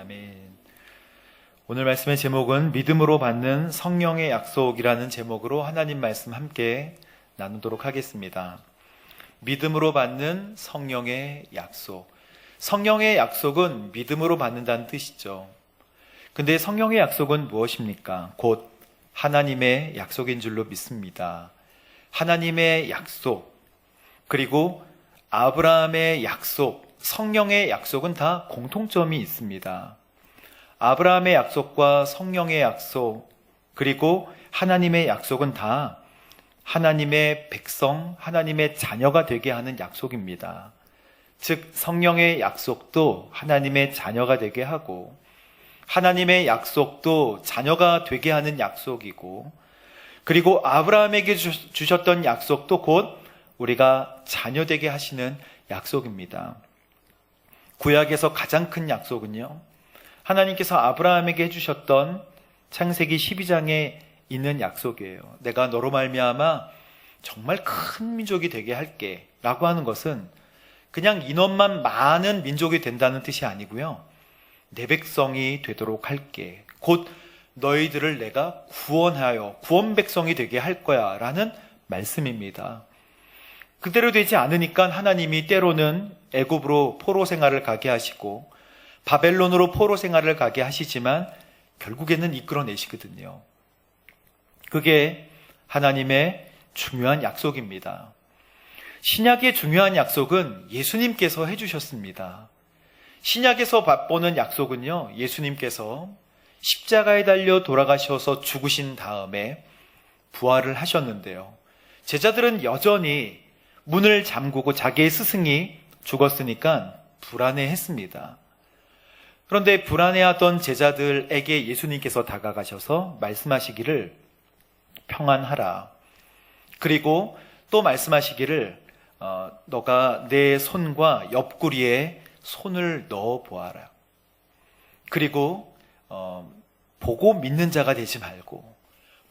아멘. 오늘 말씀의 제목은 믿음으로 받는 성령의 약속이라는 제목으로 하나님 말씀 함께 나누도록 하겠습니다. 믿음으로 받는 성령의 약속. 성령의 약속은 믿음으로 받는다는 뜻이죠. 근데 성령의 약속은 무엇입니까? 곧 하나님의 약속인 줄로 믿습니다. 하나님의 약속, 그리고 아브라함의 약속, 성령의 약속은 다 공통점이 있습니다. 아브라함의 약속과 성령의 약속, 그리고 하나님의 약속은 다 하나님의 백성, 하나님의 자녀가 되게 하는 약속입니다. 즉, 성령의 약속도 하나님의 자녀가 되게 하고, 하나님의 약속도 자녀가 되게 하는 약속이고, 그리고 아브라함에게 주- 주셨던 약속도 곧 우리가 자녀 되게 하시는 약속입니다. 구약에서 가장 큰 약속은요. 하나님께서 아브라함에게 해주셨던 창세기 12장에 있는 약속이에요. 내가 너로 말미암아 정말 큰 민족이 되게 할게 라고 하는 것은 그냥 인원만 많은 민족이 된다는 뜻이 아니고요. 내 백성이 되도록 할게. 곧 너희들을 내가 구원하여 구원 백성이 되게 할 거야 라는 말씀입니다. 그대로 되지 않으니까 하나님이 때로는 애굽으로 포로 생활을 가게 하시고 바벨론으로 포로 생활을 가게 하시지만 결국에는 이끌어내시거든요. 그게 하나님의 중요한 약속입니다. 신약의 중요한 약속은 예수님께서 해주셨습니다. 신약에서 맛보는 약속은요, 예수님께서 십자가에 달려 돌아가셔서 죽으신 다음에 부활을 하셨는데요. 제자들은 여전히 문을 잠그고 자기의 스승이 죽었으니까 불안해 했습니다. 그런데 불안해하던 제자들에게 예수님께서 다가가셔서 말씀하시기를 평안하라. 그리고 또 말씀하시기를 어, 너가 내 손과 옆구리에 손을 넣어 보아라. 그리고 어, 보고 믿는 자가 되지 말고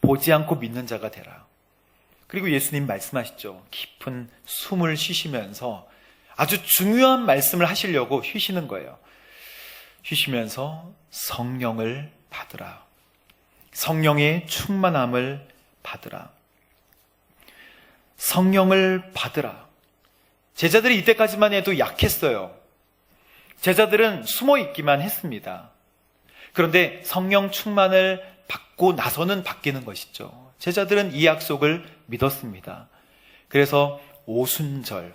보지 않고 믿는 자가 되라. 그리고 예수님 말씀하시죠. 깊은 숨을 쉬시면서 아주 중요한 말씀을 하시려고 쉬시는 거예요. 쉬시면서 성령을 받으라. 성령의 충만함을 받으라. 성령을 받으라. 제자들이 이때까지만 해도 약했어요. 제자들은 숨어 있기만 했습니다. 그런데 성령 충만을 받고 나서는 바뀌는 것이죠. 제자들은 이 약속을 믿었습니다. 그래서 오순절,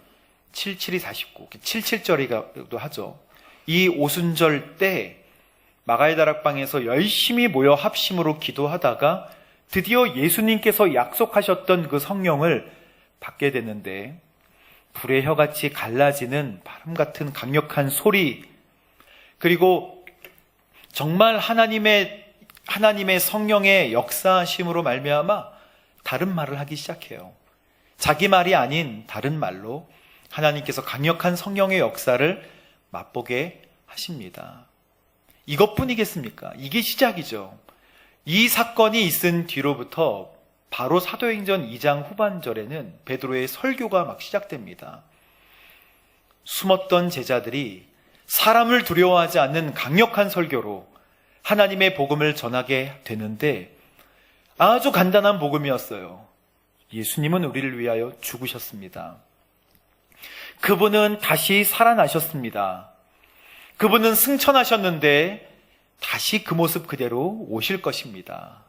77이 49, 77절이기도 하죠. 이 오순절 때 마가의 다락방에서 열심히 모여 합심으로 기도하다가 드디어 예수님께서 약속하셨던 그 성령을 받게 되는데 불의 혀같이 갈라지는 바람 같은 강력한 소리 그리고 정말 하나님의 하나님의 성령의 역사하심으로 말미암아 다른 말을 하기 시작해요. 자기 말이 아닌 다른 말로 하나님께서 강력한 성령의 역사를 맛보게 하십니다. 이것뿐이겠습니까? 이게 시작이죠. 이 사건이 있은 뒤로부터 바로 사도행전 2장 후반절에는 베드로의 설교가 막 시작됩니다. 숨었던 제자들이 사람을 두려워하지 않는 강력한 설교로 하나님의 복음을 전하게 되는데 아주 간단한 복음이었어요. 예수님은 우리를 위하여 죽으셨습니다. 그분은 다시 살아나셨습니다. 그분은 승천하셨는데 다시 그 모습 그대로 오실 것입니다.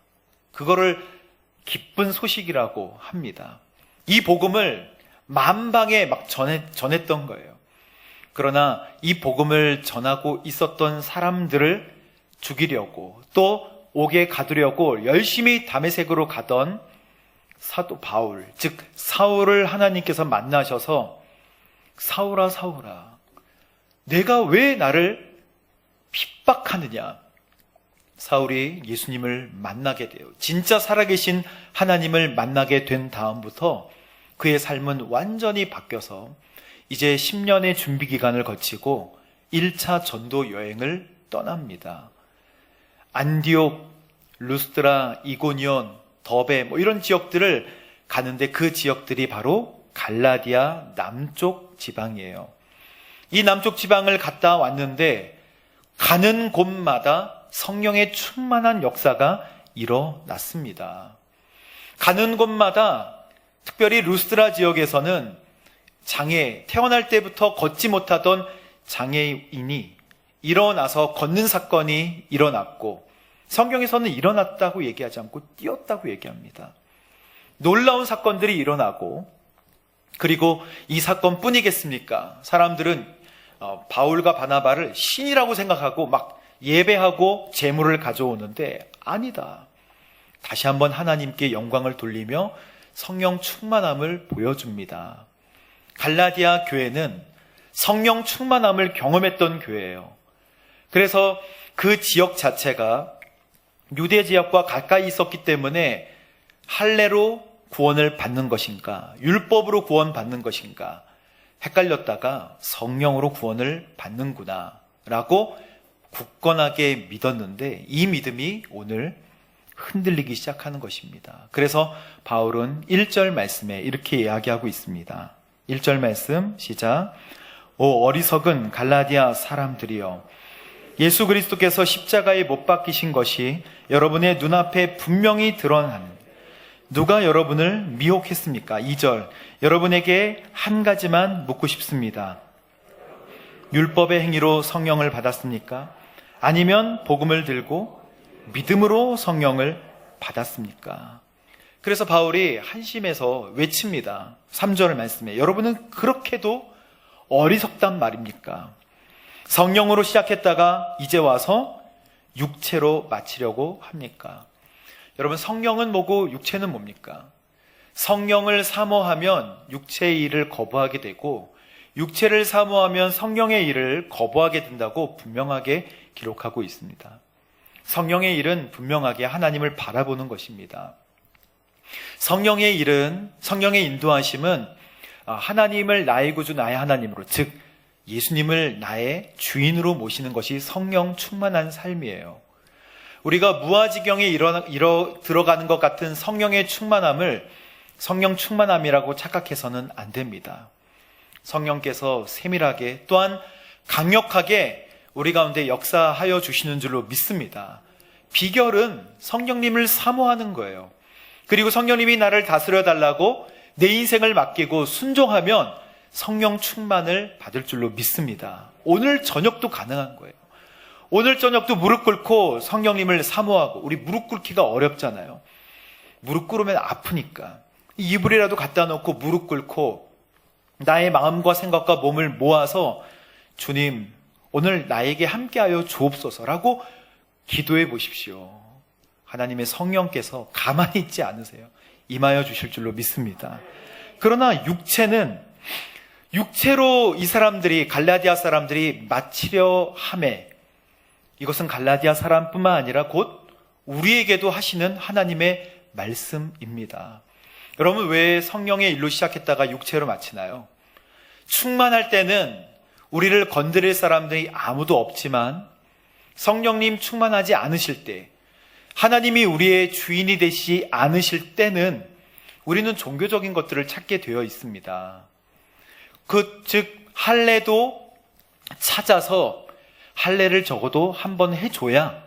그거를 기쁜 소식이라고 합니다. 이 복음을 만방에 막 전해, 전했던 거예요. 그러나 이 복음을 전하고 있었던 사람들을 죽이려고 또 옥에 가두려고 열심히 담에색으로 가던 사도 바울, 즉 사울을 하나님께서 만나셔서 사울아 사울아 내가 왜 나를 핍박하느냐? 사울이 예수님을 만나게 돼요. 진짜 살아계신 하나님을 만나게 된 다음부터 그의 삶은 완전히 바뀌어서 이제 10년의 준비 기간을 거치고 1차 전도 여행을 떠납니다. 안디옥, 루스트라, 이고니온, 더베 뭐 이런 지역들을 가는데 그 지역들이 바로 갈라디아 남쪽 지방이에요. 이 남쪽 지방을 갔다 왔는데 가는 곳마다 성령의 충만한 역사가 일어났습니다. 가는 곳마다 특별히 루스트라 지역에서는 장애, 태어날 때부터 걷지 못하던 장애인이 일어나서 걷는 사건이 일어났고 성경에서는 일어났다고 얘기하지 않고 뛰었다고 얘기합니다. 놀라운 사건들이 일어나고 그리고 이 사건뿐이겠습니까? 사람들은 어, 바울과 바나바를 신이라고 생각하고 막 예배하고 재물을 가져오는데 아니다. 다시 한번 하나님께 영광을 돌리며 성령 충만함을 보여줍니다. 갈라디아 교회는 성령 충만함을 경험했던 교회예요. 그래서 그 지역 자체가 유대 지역과 가까이 있었기 때문에 할례로 구원을 받는 것인가, 율법으로 구원받는 것인가, 헷갈렸다가 성령으로 구원을 받는구나, 라고 굳건하게 믿었는데 이 믿음이 오늘 흔들리기 시작하는 것입니다. 그래서 바울은 1절 말씀에 이렇게 이야기하고 있습니다. 1절 말씀 시작. 오 어리석은 갈라디아 사람들이여 예수 그리스도께서 십자가에 못 박히신 것이 여러분의 눈앞에 분명히 드러난 누가 여러분을 미혹했습니까? 2절 여러분에게 한 가지만 묻고 싶습니다. 율법의 행위로 성령을 받았습니까? 아니면 복음을 들고 믿음으로 성령을 받았습니까? 그래서 바울이 한심해서 외칩니다. 3절 말씀에 여러분은 그렇게도 어리석단 말입니까? 성령으로 시작했다가 이제 와서 육체로 마치려고 합니까? 여러분 성령은 뭐고 육체는 뭡니까? 성령을 사모하면 육체의 일을 거부하게 되고 육체를 사모하면 성령의 일을 거부하게 된다고 분명하게 기록하고 있습니다. 성령의 일은 분명하게 하나님을 바라보는 것입니다. 성령의 일은 성령의 인도하심은 하나님을 나의 구주 나의 하나님으로 즉 예수님을 나의 주인으로 모시는 것이 성령 충만한 삶이에요. 우리가 무아지경에 일어, 일어 들어가는 것 같은 성령의 충만함을 성령 충만함이라고 착각해서는 안 됩니다. 성령께서 세밀하게 또한 강력하게 우리 가운데 역사하여 주시는 줄로 믿습니다. 비결은 성령님을 사모하는 거예요. 그리고 성령님이 나를 다스려 달라고 내 인생을 맡기고 순종하면 성령 충만을 받을 줄로 믿습니다. 오늘 저녁도 가능한 거예요. 오늘 저녁도 무릎 꿇고 성령님을 사모하고 우리 무릎 꿇기가 어렵잖아요. 무릎 꿇으면 아프니까 이불이라도 갖다 놓고 무릎 꿇고 나의 마음과 생각과 몸을 모아서 주님 오늘 나에게 함께하여 주옵소서라고 기도해 보십시오. 하나님의 성령께서 가만히 있지 않으세요. 임하여 주실 줄로 믿습니다. 그러나 육체는 육체로 이 사람들이 갈라디아 사람들이 마치려 함에 이것은 갈라디아 사람뿐만 아니라 곧 우리에게도 하시는 하나님의 말씀입니다. 여러분 왜 성령의 일로 시작했다가 육체로 마치나요? 충만할 때는 우리를 건드릴 사람들이 아무도 없지만 성령님 충만하지 않으실 때 하나님이 우리의 주인이 되시 않으실 때는 우리는 종교적인 것들을 찾게 되어 있습니다. 그, 즉, 할례도 찾아서 할례를 적어도 한 번 해줘야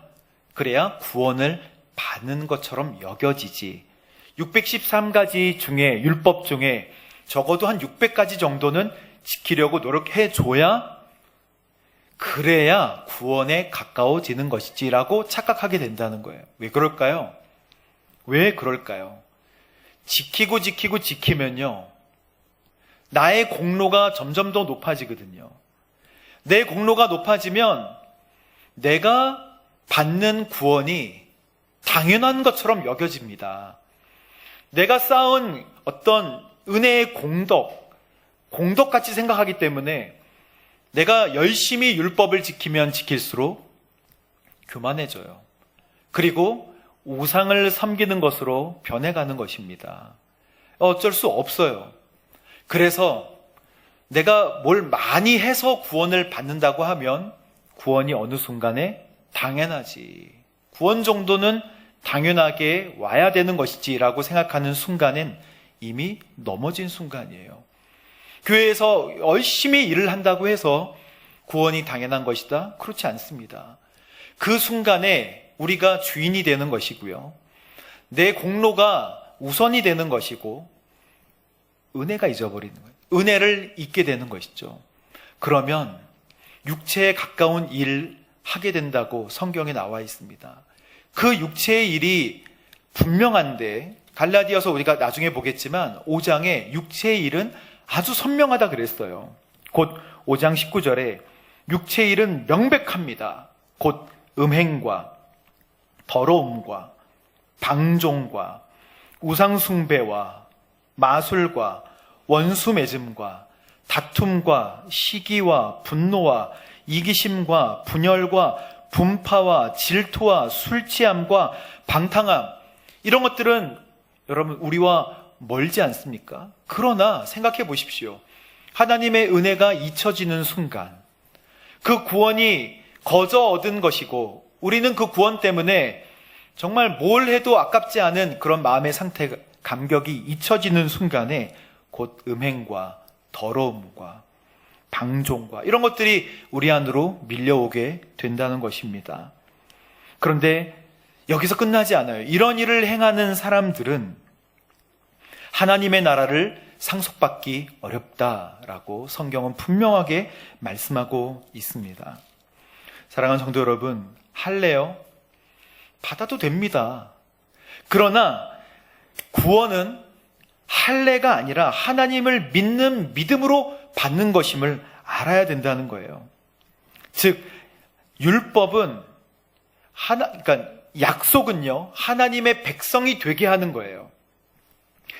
그래야 구원을 받는 것처럼 여겨지지. 613가지 중에, 율법 중에 적어도 한 600가지 정도는 지키려고 노력해 줘야 그래야 구원에 가까워지는 것이지라고 착각하게 된다는 거예요. 왜 그럴까요? 왜 그럴까요? 지키고 지키고 지키면요. 나의 공로가 점점 더 높아지거든요. 내 공로가 높아지면 내가 받는 구원이 당연한 것처럼 여겨집니다. 내가 쌓은 어떤 은혜의 공덕, 공덕같이 생각하기 때문에 내가 열심히 율법을 지키면 지킬수록 교만해져요. 그리고 우상을 섬기는 것으로 변해가는 것입니다. 어쩔 수 없어요. 그래서 내가 뭘 많이 해서 구원을 받는다고 하면 구원이 어느 순간에 당연하지. 구원 정도는 당연하게 와야 되는 것이지라고 생각하는 순간엔 이미 넘어진 순간이에요. 교회에서 열심히 일을 한다고 해서 구원이 당연한 것이다? 그렇지 않습니다. 그 순간에 우리가 주인이 되는 것이고요. 내 공로가 우선이 되는 것이고, 은혜가 잊어버리는 거예요. 은혜를 잊게 되는 것이죠. 그러면 육체에 가까운 일 하게 된다고 성경에 나와 있습니다. 그 육체의 일이 분명한데 갈라디아서 우리가 나중에 보겠지만 5장에 육체의 일은 아주 선명하다 그랬어요. 곧 5장 19절에 육체의 일은 명백합니다. 곧 음행과 더러움과 방종과 우상숭배와 마술과 원수 맺음과 다툼과 시기와 분노와 이기심과 분열과 분파와 질투와 술취함과 방탕함 이런 것들은 여러분 우리와 멀지 않습니까? 그러나 생각해 보십시오. 하나님의 은혜가 잊혀지는 순간 그 구원이 거저 얻은 것이고 우리는 그 구원 때문에 정말 뭘 해도 아깝지 않은 그런 마음의 상태 감격이 잊혀지는 순간에 곧 음행과 더러움과 방종과 이런 것들이 우리 안으로 밀려오게 된다는 것입니다. 그런데 여기서 끝나지 않아요. 이런 일을 행하는 사람들은 하나님의 나라를 상속받기 어렵다라고 성경은 분명하게 말씀하고 있습니다. 사랑하는 성도 여러분, 할래요? 받아도 됩니다. 그러나 구원은 할례가 아니라 하나님을 믿는 믿음으로 받는 것임을 알아야 된다는 거예요. 즉 율법은 하나 그러니까 약속은요. 하나님의 백성이 되게 하는 거예요.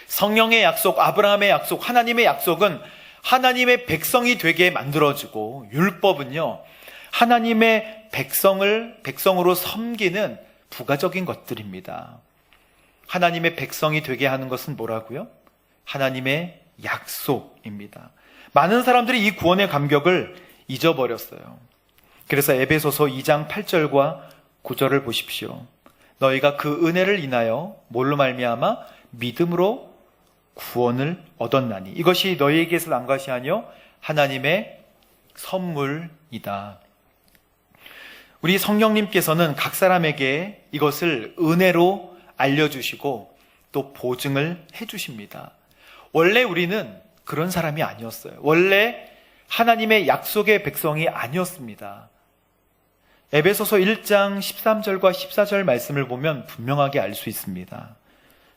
성령의 약속, 아브라함의 약속, 하나님의 약속은 하나님의 백성이 되게 만들어주고 율법은요. 하나님의 백성을 백성으로 섬기는 부가적인 것들입니다. 하나님의 백성이 되게 하는 것은 뭐라고요? 하나님의 약속입니다. 많은 사람들이 이 구원의 감격을 잊어버렸어요. 그래서 에베소서 2장 8절과 9절을 보십시오. 너희가 그 은혜를 인하여 뭘로 말미암아 믿음으로 구원을 얻었나니 이것이 너희에게서 난 것이 아니요 하나님의 선물이다. 우리 성령님께서는 각 사람에게 이것을 은혜로 알려주시고 또 보증을 해주십니다. 원래 우리는 그런 사람이 아니었어요. 원래 하나님의 약속의 백성이 아니었습니다. 에베소서 1장 13절과 14절 말씀을 보면 분명하게 알 수 있습니다.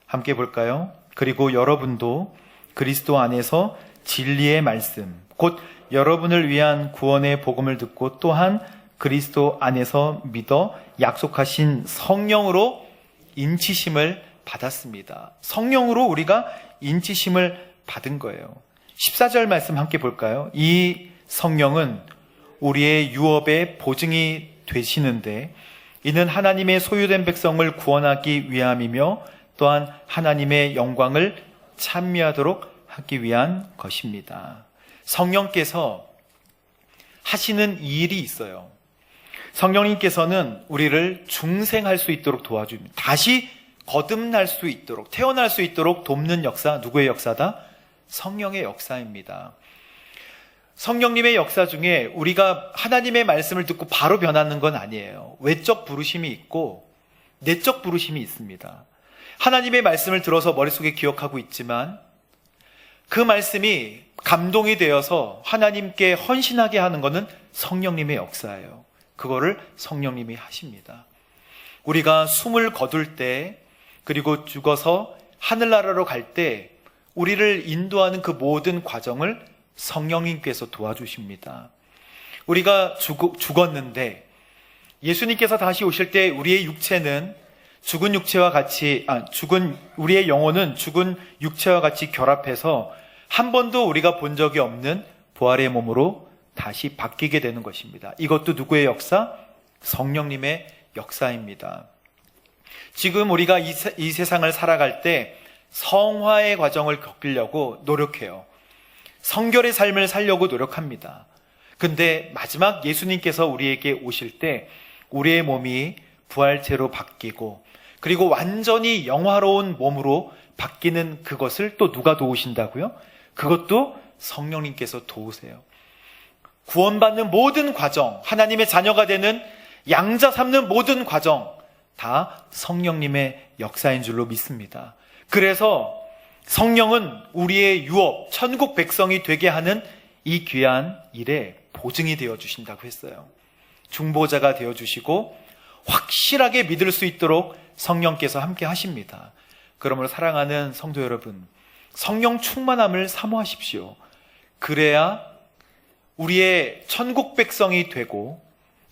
함께 볼까요? 그리고 여러분도 그리스도 안에서 진리의 말씀, 곧 여러분을 위한 구원의 복음을 듣고 또한 그리스도 안에서 믿어 약속하신 성령으로 인치심을 받았습니다. 성령으로 우리가 인치심을 받은 거예요. 14절 말씀 함께 볼까요? 이 성령은 우리의 유업의 보증이 되시는데 이는 하나님의 소유된 백성을 구원하기 위함이며 또한 하나님의 영광을 찬미하도록 하기 위한 것입니다. 성령께서 하시는 일이 있어요. 성령님께서는 우리를 중생할 수 있도록 도와줍니다. 다시 거듭날 수 있도록, 태어날 수 있도록 돕는 역사, 누구의 역사다? 성령의 역사입니다. 성령님의 역사 중에 우리가 하나님의 말씀을 듣고 바로 변하는 건 아니에요. 외적 부르심이 있고 내적 부르심이 있습니다. 하나님의 말씀을 들어서 머릿속에 기억하고 있지만 그 말씀이 감동이 되어서 하나님께 헌신하게 하는 것은 성령님의 역사예요. 그거를 성령님이 하십니다. 우리가 숨을 거둘 때 그리고 죽어서 하늘나라로 갈 때 우리를 인도하는 그 모든 과정을 성령님께서 도와주십니다. 우리가 죽, 죽었는데 예수님께서 다시 오실 때 우리의 육체는 죽은 육체와 같이 아, 죽은 우리의 영혼은 죽은 육체와 같이 결합해서 한 번도 우리가 본 적이 없는 부활의 몸으로 다시 바뀌게 되는 것입니다. 이것도 누구의 역사? 성령님의 역사입니다. 지금 우리가 이, 세, 이 세상을 살아갈 때 성화의 과정을 겪으려고 노력해요. 성결의 삶을 살려고 노력합니다. 근데 마지막 예수님께서 우리에게 오실 때 우리의 몸이 부활체로 바뀌고 그리고 완전히 영화로운 몸으로 바뀌는 그것을 또 누가 도우신다고요? 그것도 성령님께서 도우세요. 구원받는 모든 과정, 하나님의 자녀가 되는 양자 삼는 모든 과정, 다 성령님의 역사인 줄로 믿습니다. 그래서 성령은 우리의 유업, 천국 백성이 되게 하는 이 귀한 일에 보증이 되어 주신다고 했어요. 중보자가 되어 주시고 확실하게 믿을 수 있도록 성령께서 함께 하십니다. 그러므로 사랑하는 성도 여러분, 성령 충만함을 사모하십시오. 그래야 우리의 천국 백성이 되고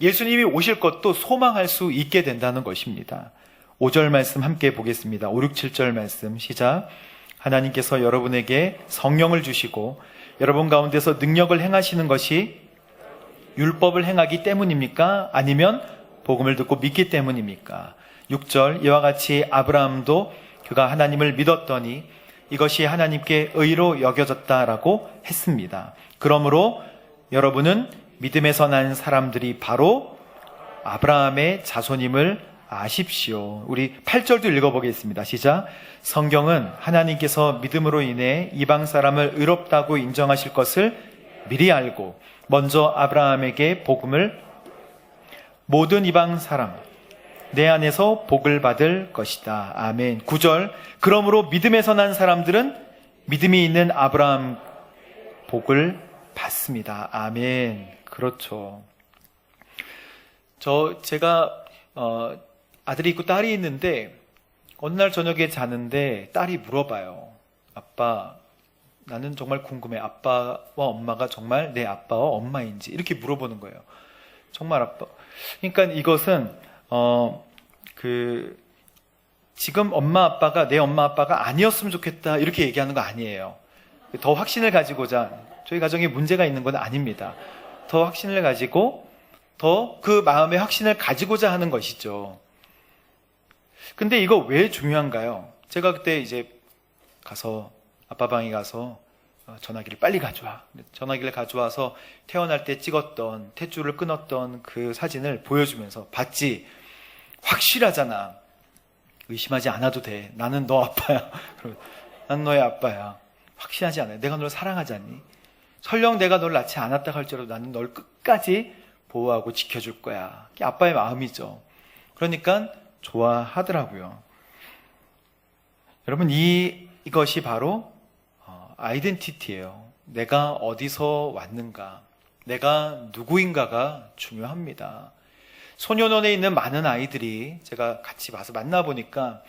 예수님이 오실 것도 소망할 수 있게 된다는 것입니다. 5절 말씀 함께 보겠습니다. 5, 6, 7절 말씀 시작. 하나님께서 여러분에게 성령을 주시고 여러분 가운데서 능력을 행하시는 것이 율법을 행하기 때문입니까? 아니면 복음을 듣고 믿기 때문입니까? 6절 이와 같이 아브라함도 그가 하나님을 믿었더니 이것이 하나님께 의로 여겨졌다라고 했습니다. 그러므로 여러분은 믿음에서 난 사람들이 바로 아브라함의 자손임을 아십시오. 우리 8절도 읽어보겠습니다. 시작. 성경은 하나님께서 믿음으로 인해 이방 사람을 의롭다고 인정하실 것을 미리 알고 먼저 아브라함에게 복음을 모든 이방 사람 내 안에서 복을 받을 것이다. 아멘. 9절. 그러므로 믿음에서 난 사람들은 믿음이 있는 아브라함 복을 받습니다. 아멘. 그렇죠. 저 제가 어, 아들이 있고 딸이 있는데 어느 날 저녁에 자는데 딸이 물어봐요. 아빠, 나는 정말 궁금해. 아빠와 엄마가 정말 내 아빠와 엄마인지 이렇게 물어보는 거예요. 정말 아빠. 그러니까 이것은 어 그 지금 엄마 아빠가 내 엄마 아빠가 아니었으면 좋겠다 이렇게 얘기하는 거 아니에요. 더 확신을 가지고자 저희 가정에 문제가 있는 건 아닙니다. 더 확신을 가지고 더 그 마음의 확신을 가지고자 하는 것이죠. 근데 이거 왜 중요한가요? 제가 그때 이제 가서 아빠 방에 가서 어, 전화기를 빨리 가져와. 전화기를 가져와서 태어날 때 찍었던 탯줄을 끊었던 그 사진을 보여주면서 봤지. 확실하잖아. 의심하지 않아도 돼. 나는 너 아빠야. 난 너의 아빠야. 확신하지 않아요. 내가 널 사랑하지 않니? 설령 내가 널 낳지 않았다 할지라도 나는 널 끝까지 보호하고 지켜줄 거야. 그게 아빠의 마음이죠. 그러니까 좋아하더라고요. 여러분, 이, 이것이 바로 어, 아이덴티티예요. 내가 어디서 왔는가, 내가 누구인가가 중요합니다. 소년원에 있는 많은 아이들이 제가 같이 와서 만나보니까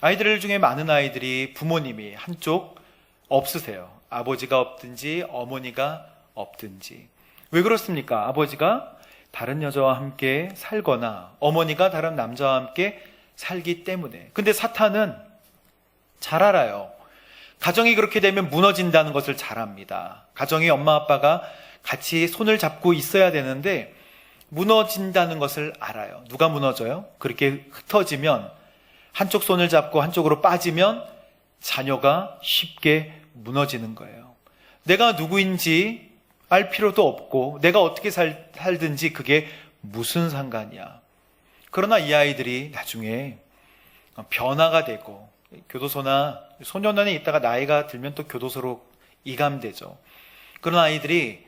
아이들 중에 많은 아이들이 부모님이 한쪽 없으세요. 아버지가 없든지 어머니가 없든지. 왜 그렇습니까? 아버지가 다른 여자와 함께 살거나 어머니가 다른 남자와 함께 살기 때문에. 근데 사탄은 잘 알아요. 가정이 그렇게 되면 무너진다는 것을 잘 압니다. 가정이 엄마 아빠가 같이 손을 잡고 있어야 되는데 무너진다는 것을 알아요. 누가 무너져요? 그렇게 흩어지면 한쪽 손을 잡고 한쪽으로 빠지면 자녀가 쉽게 무너지는 거예요. 내가 누구인지 알 필요도 없고 내가 어떻게 살, 살든지 그게 무슨 상관이야. 그러나 이 아이들이 나중에 변화가 되고 교도소나 소년원에 있다가 나이가 들면 또 교도소로 이감되죠. 그런 아이들이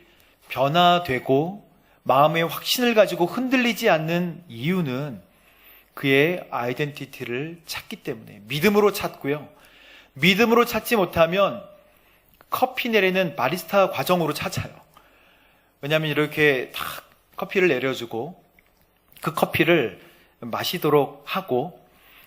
변화되고 마음의 확신을 가지고 흔들리지 않는 이유는 그의 아이덴티티를 찾기 때문에 믿음으로 찾고요. 믿음으로 찾지 못하면 커피 내리는 바리스타 과정으로 찾아요. 왜냐하면 이렇게 탁 커피를 내려주고 그 커피를 마시도록 하고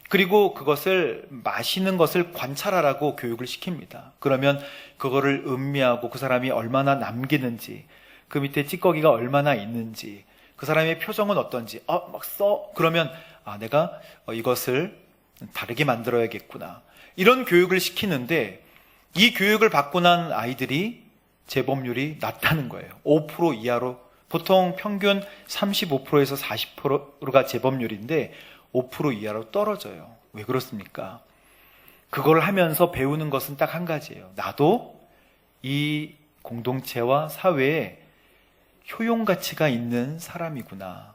그리고 그것을 마시는 것을 관찰하라고 교육을 시킵니다. 그러면 그거를 음미하고 그 사람이 얼마나 남기는지 그 밑에 찌꺼기가 얼마나 있는지 그 사람의 표정은 어떤지 아, 막 써. 그러면 아, 내가 이것을 다르게 만들어야겠구나. 이런 교육을 시키는데 이 교육을 받고 난 아이들이 재범률이 낮다는 거예요. 5% 이하로 보통 평균 35%에서 40%가 재범률인데 5% 이하로 떨어져요. 왜 그렇습니까? 그걸 하면서 배우는 것은 딱 한 가지예요. 나도 이 공동체와 사회에 효용 가치가 있는 사람이구나.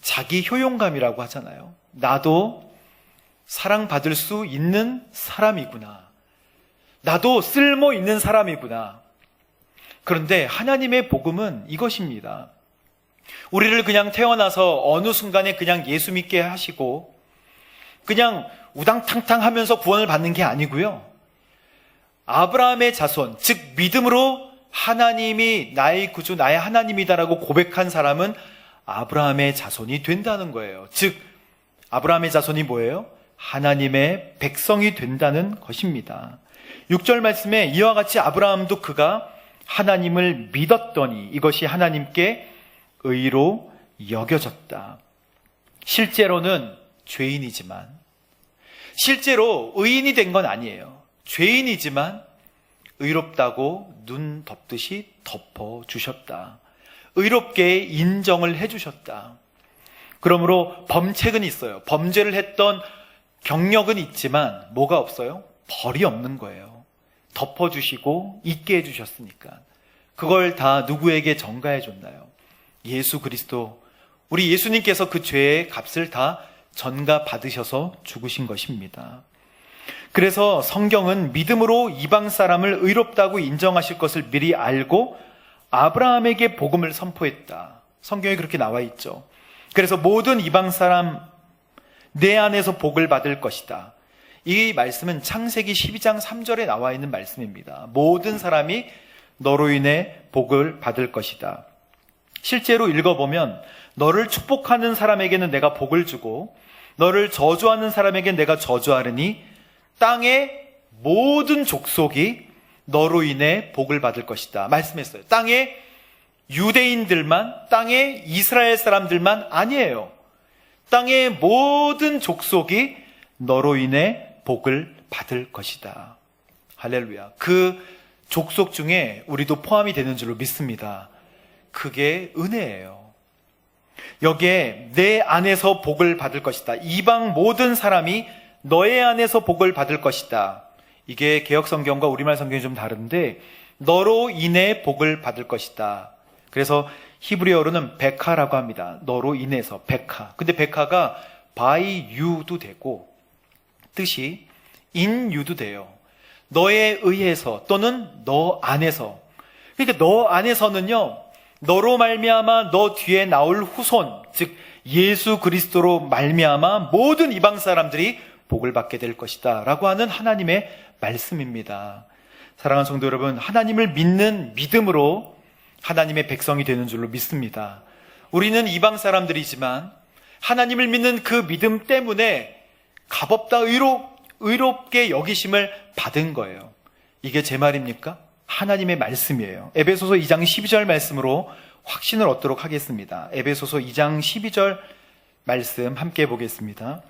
자기 효용감이라고 하잖아요. 나도 사랑받을 수 있는 사람이구나. 나도 쓸모 있는 사람이구나. 그런데 하나님의 복음은 이것입니다. 우리를 그냥 태어나서 어느 순간에 그냥 예수 믿게 하시고 그냥 우당탕탕 하면서 구원을 받는 게 아니고요. 아브라함의 자손, 즉 믿음으로 하나님이 나의 구주, 나의 하나님이다라고 고백한 사람은 아브라함의 자손이 된다는 거예요. 즉 아브라함의 자손이 뭐예요? 하나님의 백성이 된다는 것입니다. 6절 말씀에 이와 같이 아브라함도 그가 하나님을 믿었더니 이것이 하나님께 의로 여겨졌다. 실제로는 죄인이지만 실제로 의인이 된 건 아니에요. 죄인이지만 의롭다고 눈 덮듯이 덮어 주셨다. 의롭게 인정을 해 주셨다. 그러므로 범책은 있어요. 범죄를 했던 경력은 있지만 뭐가 없어요? 벌이 없는 거예요. 덮어주시고 있게 해주셨으니까. 그걸 다 누구에게 전가해 줬나요? 예수 그리스도. 우리 예수님께서 그 죄의 값을 다 전가 받으셔서 죽으신 것입니다. 그래서 성경은 믿음으로 이방 사람을 의롭다고 인정하실 것을 미리 알고 아브라함에게 복음을 선포했다. 성경에 그렇게 나와 있죠. 그래서 모든 이방 사람 내 안에서 복을 받을 것이다. 이 말씀은 창세기 12장 3절에 나와 있는 말씀입니다. 모든 사람이 너로 인해 복을 받을 것이다. 실제로 읽어보면 너를 축복하는 사람에게는 내가 복을 주고 너를 저주하는 사람에게는 내가 저주하르니 땅의 모든 족속이 너로 인해 복을 받을 것이다. 말씀했어요. 땅의 유대인들만, 땅의 이스라엘 사람들만 아니에요. 땅의 모든 족속이 너로 인해 복을 받을 것이다. 할렐루야. 그 족속 중에 우리도 포함이 되는 줄로 믿습니다. 그게 은혜예요. 여기에 내 안에서 복을 받을 것이다. 이방 모든 사람이 너의 안에서 복을 받을 것이다. 이게 개혁 성경과 우리말 성경이 좀 다른데 너로 인해 복을 받을 것이다. 그래서 히브리어로는 백하라고 합니다. 너로 인해서 백하. 근데 백하가 you도 되고 뜻이 in you도 돼요. 너에 의해서 또는 너 안에서. 그러니까 너 안에서는요. 너로 말미암아 너 뒤에 나올 후손, 즉 예수 그리스도로 말미암아 모든 이방 사람들이 복을 받게 될 것이다라고 하는 하나님의 말씀입니다. 사랑하는 성도 여러분, 하나님을 믿는 믿음으로 하나님의 백성이 되는 줄로 믿습니다. 우리는 이방 사람들이지만 하나님을 믿는 그 믿음 때문에 값없다 의로, 의롭게 여기심을 받은 거예요. 이게 제 말입니까? 하나님의 말씀이에요. 에베소서 2장 12절 말씀으로 확신을 얻도록 하겠습니다. 에베소서 2장 12절 말씀 함께 보겠습니다.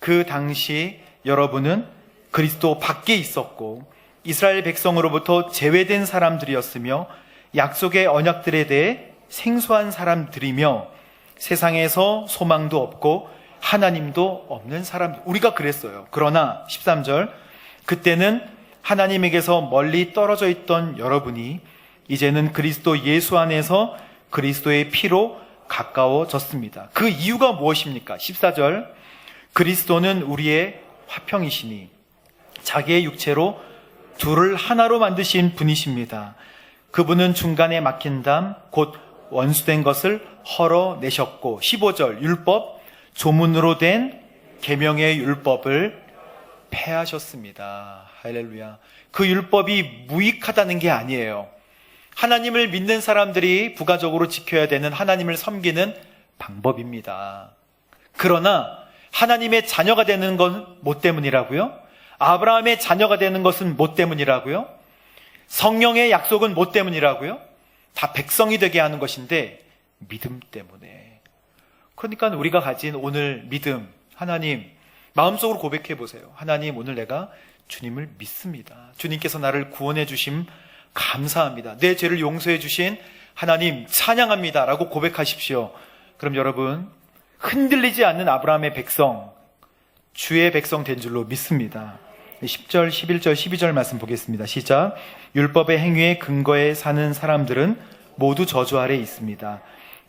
그 당시 여러분은 그리스도 밖에 있었고 이스라엘 백성으로부터 제외된 사람들이었으며 약속의 언약들에 대해 생소한 사람들이며 세상에서 소망도 없고 하나님도 없는 사람 우리가 그랬어요. 그러나 13절 그때는 하나님에게서 멀리 떨어져 있던 여러분이 이제는 그리스도 예수 안에서 그리스도의 피로 가까워졌습니다. 그 이유가 무엇입니까? 14절 그리스도는 우리의 화평이시니 자기의 육체로 둘을 하나로 만드신 분이십니다. 그분은 중간에 막힌 담, 곧 원수된 것을 헐어내셨고, 15절, 율법, 조문으로 된 계명의 율법을 폐하셨습니다. 할렐루야. 그 율법이 무익하다는 게 아니에요. 하나님을 믿는 사람들이 부가적으로 지켜야 되는 하나님을 섬기는 방법입니다. 그러나 하나님의 자녀가 되는 건 뭐 때문이라고요? 아브라함의 자녀가 되는 것은 뭐 때문이라고요? 성령의 약속은 뭐 때문이라고요? 다 백성이 되게 하는 것인데 믿음 때문에. 그러니까 우리가 가진 오늘 믿음, 하나님, 마음속으로 고백해 보세요. 하나님, 오늘 내가 주님을 믿습니다. 주님께서 나를 구원해 주심 감사합니다. 내 죄를 용서해 주신 하나님 찬양합니다. 라고 고백하십시오. 그럼 여러분, 흔들리지 않는 아브라함의 백성, 주의 백성 된 줄로 믿습니다. 10절, 11절, 12절 말씀 보겠습니다. 시작. 율법의 행위의 근거에 사는 사람들은 모두 저주 아래 있습니다.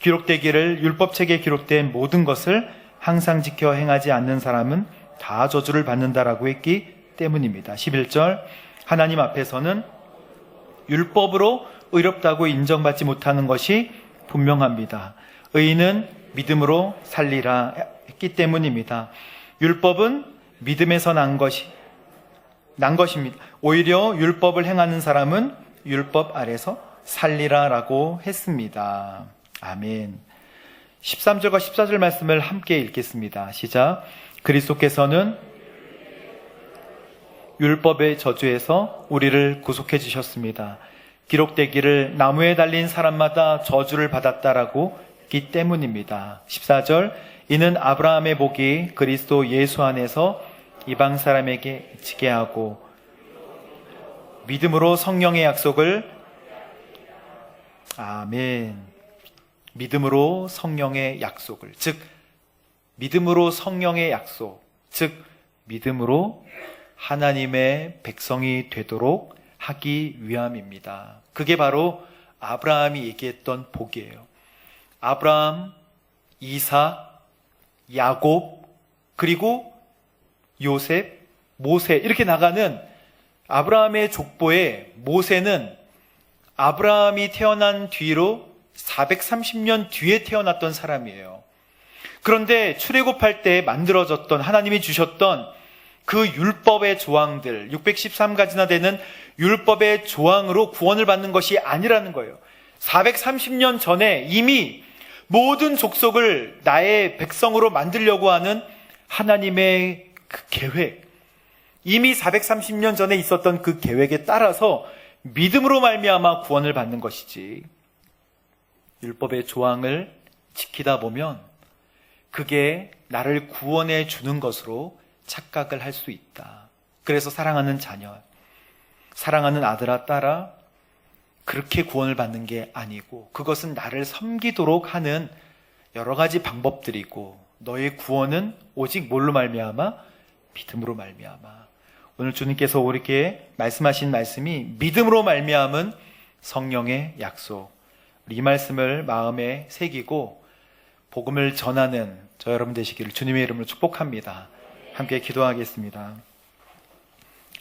기록되기를 율법책에 기록된 모든 것을 항상 지켜 행하지 않는 사람은 다 저주를 받는다라고 했기 때문입니다. 11절. 하나님 앞에서는 율법으로 의롭다고 인정받지 못하는 것이 분명합니다. 의인은 믿음으로 살리라 했기 때문입니다. 율법은 믿음에서 난 것이 난 것입니다. 오히려 율법을 행하는 사람은 율법 아래서 살리라라고 했습니다. 아멘. 13절과 14절 말씀을 함께 읽겠습니다. 시작. 그리스도께서는 율법의 저주에서 우리를 구속해 주셨습니다. 기록되기를 나무에 달린 사람마다 저주를 받았다라고 했기 때문입니다. 14절 이는 아브라함의 복이 그리스도 예수 안에서 이방 사람에게 지게 하고 믿음으로 성령의 약속을 아멘. 믿음으로 성령의 약속을 즉 믿음으로 성령의 약속 즉 믿음으로 하나님의 백성이 되도록 하기 위함입니다. 그게 바로 아브라함이 얘기했던 복이에요. 아브라함, 이사, 야곱, 그리고 요셉, 모세 이렇게 나가는 아브라함의 족보에 모세는 아브라함이 태어난 뒤로 430년 뒤에 태어났던 사람이에요. 그런데 출애굽할 때 만들어졌던 하나님이 주셨던 그 율법의 조항들, 613가지나 되는 율법의 조항으로 구원을 받는 것이 아니라는 거예요. 430년 전에 이미 모든 족속을 나의 백성으로 만들려고 하는 하나님의 그 계획, 이미 430년 전에 있었던 그 계획에 따라서 믿음으로 말미암아 구원을 받는 것이지. 율법의 조항을 지키다 보면 그게 나를 구원해 주는 것으로 착각을 할 수 있다. 그래서 사랑하는 자녀, 사랑하는 아들아 딸아 그렇게 구원을 받는 게 아니고 그것은 나를 섬기도록 하는 여러 가지 방법들이고 너의 구원은 오직 뭘로 말미암아 믿음으로 말미암아 오늘 주님께서 우리에게 말씀하신 말씀이 믿음으로 말미암은 성령의 약속 이 말씀을 마음에 새기고 복음을 전하는 저 여러분 되시기를 주님의 이름으로 축복합니다. 함께 기도하겠습니다.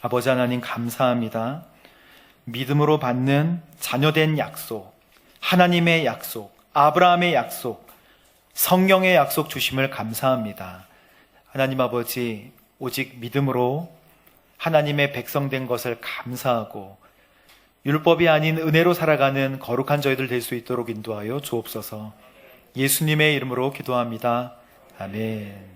아버지 하나님 감사합니다. 믿음으로 받는 자녀된 약속, 하나님의 약속, 아브라함의 약속, 성령의 약속 주심을 감사합니다. 하나님 아버지, 오직 믿음으로 하나님의 백성된 것을 감사하고 율법이 아닌 은혜로 살아가는 거룩한 저희들 될 수 있도록 인도하여 주옵소서. 예수님의 이름으로 기도합니다. 아멘.